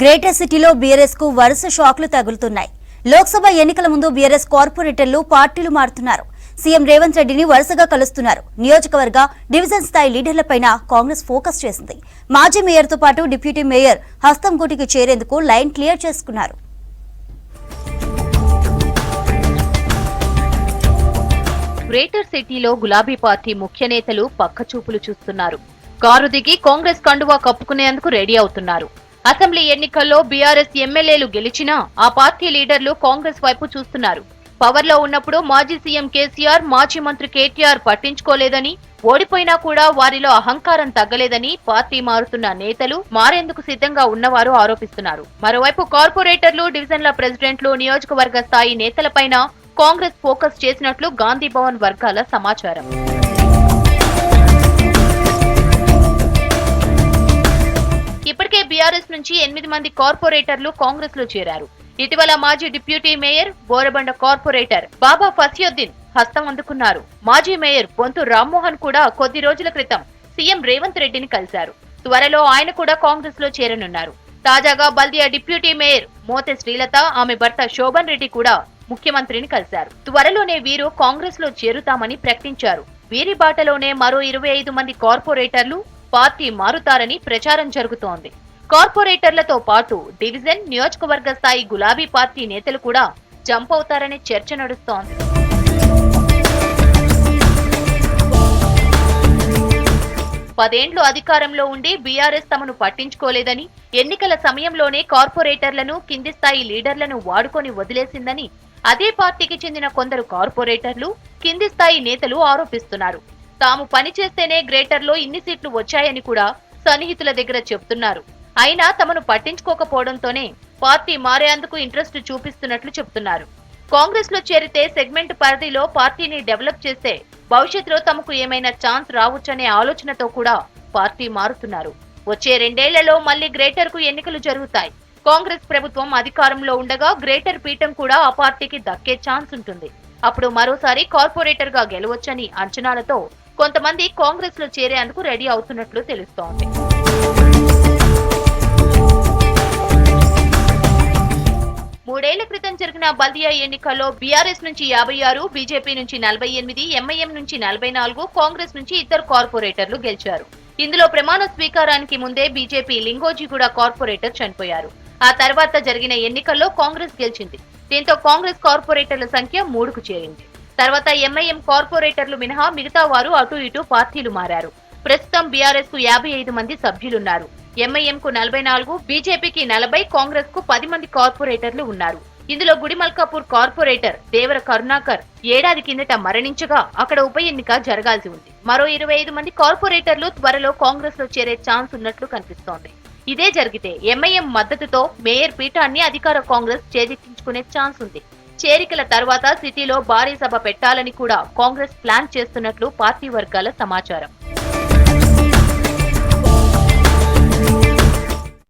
Greater సిటీలో బీఆర్ఎస్కు వరుస షాక్లు తగులుతున్నాయి. లోక్సభ ఎన్నికల ముందు బీఆర్ఎస్ కార్పొరేటర్లు పార్టీలు మారుతున్నారు. సీఎం రేవంత్ రెడ్డిని వరుసగా కలుస్తున్నారు. నియోజకవర్గ డివిజన్ స్థాయి లీడర్లపైన కాంగ్రెస్ ఫోకస్ చేసింది. మాజీ మేయర్తో పాటు డిప్యూటీ మేయర్ హస్తంగూటికి చేరేందుకు లైన్ క్లియర్ చేసుకున్నారు. గ్రేటర్ సిటీలో గులాబీ పార్టీ ముఖ్య నేతలు పక్కచూపులు చూస్తున్నారు. కారు దిగి కాంగ్రెస్ కండువా కప్పుకునేందుకు రెడీ అవుతున్నారు. అసెంబ్లీ ఎన్నికల్లో బీఆర్ఎస్ ఎమ్మెల్యేలు గెలిచినా ఆ పార్టీ లీడర్లు కాంగ్రెస్ వైపు చూస్తున్నారు. పవర్లో ఉన్నప్పుడు మాజీ సీఎం కేసీఆర్ మాజీ మంత్రి కేటీఆర్ పట్టించుకోలేదని ఓడిపోయినా కూడా వారిలో అహంకారం తగ్గలేదని పార్టీ మారుతున్న నేతలు మారేందుకు సిద్ధంగా ఉన్నవారు ఆరోపిస్తున్నారు. మరోవైపు కార్పొరేటర్లు డివిజన్ల ప్రెసిడెంట్లు నియోజకవర్గ స్థాయి నేతలపైన కాంగ్రెస్ ఫోకస్ చేసినట్లు గాంధీ భవన్ వర్గాల సమాచారం. బీఆర్ఎస్ నుంచి ఎనిమిది మంది కార్పొరేటర్లు కాంగ్రెస్లో చేరారు. ఇటీవల మాజీ deputy mayor Borabanda corporator Baba Fasiuddin హస్తం అందుకున్నారు. మాజీ మేయర్ బొంతు రామ్మోహన్ కూడా కొద్ది రోజుల క్రితం సీఎం రేవంత్ రెడ్డిని కలిశారు. త్వరలో ఆయన కూడా కాంగ్రెస్లో చేరనున్నారు. తాజాగా బల్దియా డిప్యూటీ మేయర్ మోతె శ్రీలత ఆమె భర్త శోభన్ రెడ్డి కూడా ముఖ్యమంత్రిని కలిశారు. త్వరలోనే వీరు కాంగ్రెస్లో చేరుతామని ప్రకటించారు. వీరి బాటలోనే మరో ఇరవై ఐదు మంది కార్పొరేటర్లు పార్టీ మారుతారని ప్రచారం జరుగుతోంది. కార్పొరేటర్లతో పాటు డివిజన్ నియోజకవర్గ స్థాయి గులాబీ పార్టీ నేతలు కూడా జంప్ అవుతారనే చర్చ నడుస్తోంది. పదేండ్లు అధికారంలో ఉండి బీఆర్ఎస్ తమను పట్టించుకోలేదని ఎన్నికల సమయంలోనే కార్పొరేటర్లను కింది స్థాయి లీడర్లను వాడుకొని వదిలేసిందని అదే పార్టీకి చెందిన కొందరు కార్పొరేటర్లు కింది స్థాయి నేతలు ఆరోపిస్తున్నారు. తాము పనిచేస్తేనే గ్రేటర్లో ఇన్ని సీట్లు వచ్చాయని కూడా సన్నిహితుల దగ్గర చెబుతున్నారు అయినా తమను పట్టించుకోకపోవడంతోనే పార్టీ మారేందుకు ఇంట్రెస్ట్ చూపిస్తున్నట్లు చెబుతున్నారు కాంగ్రెస్లో చేరితే సెగ్మెంట్ పరిధిలో పార్టీని డెవలప్ చేస్తే భవిష్యత్తులో తమకు ఏమైనా ఛాన్స్ రావచ్చనే ఆలోచనతో కూడా పార్టీ మారుతున్నారు. వచ్చే రెండేళ్ళలో మళ్ళీ గ్రేటర్కు ఎన్నికలు జరుగుతాయి. కాంగ్రెస్ ప్రభుత్వం అధికారంలో ఉండగా గ్రేటర్ పీఠం కూడా ఆ పార్టీకి దక్కే ఛాన్స్ ఉంటుంది. అప్పుడు మరోసారి కార్పొరేటర్గా గెలవచ్చని అంచనాలతో కొంతమంది కాంగ్రెస్లో చేరేందుకు రెడీ అవుతున్నట్లు తెలుస్తోంది. మూడేళ్ళ క్రితం జరిగిన బల్దియా ఎన్నికల్లో బీఆర్ఎస్ నుంచి యాభై ఆరు బీజేపీ నుంచి నలభై ఎనిమిది ఎంఐఎం నుంచి నలభై నాలుగు కాంగ్రెస్ నుంచి ఇద్దరు కార్పొరేటర్లు గెలిచారు. ఇందులో ప్రమాణ స్వీకారానికి ముందే బీజేపీ లింగోజిగూడ కార్పొరేటర్ చనిపోయారు. ఆ తర్వాత జరిగిన ఎన్నికల్లో కాంగ్రెస్ గెలిచింది. దీంతో కాంగ్రెస్ కార్పొరేటర్ల సంఖ్య మూడుకు చేరింది. తర్వాత ఎంఐఎం కార్పొరేటర్లు మినహా మిగతా వారు అటు ఇటు పార్టీలు మారారు. ప్రస్తుతం బీఆర్ఎస్కు యాభై ఐదు మంది సభ్యులున్నారు. ఎంఐఎం కు నలభై నాలుగు బీజేపీకి నలభై కాంగ్రెస్కు పది మంది కార్పొరేటర్లు ఉన్నారు. ఇందులో గుడిమల్కాపూర్ కార్పొరేటర్ దేవర కరుణాకర్ ఏడాది కిందట మరణించగా అక్కడ ఉప ఎన్నిక జరగాల్సి ఉంది. మరో ఇరవై ఐదు మంది కార్పొరేటర్లు త్వరలో కాంగ్రెస్లో చేరే ఛాన్స్ ఉన్నట్లు కనిపిస్తోంది. ఇదే జరిగితే ఎంఐఎం మద్దతుతో మేయర్ పీఠాన్ని అధికార కాంగ్రెస్ చేజిక్కించుకునే ఛాన్స్ ఉంది. చేరికల తర్వాత సిటీలో భారీ సభ పెట్టాలని కూడా కాంగ్రెస్ ప్లాన్ చేస్తున్నట్లు పార్టీ వర్గాల సమాచారం.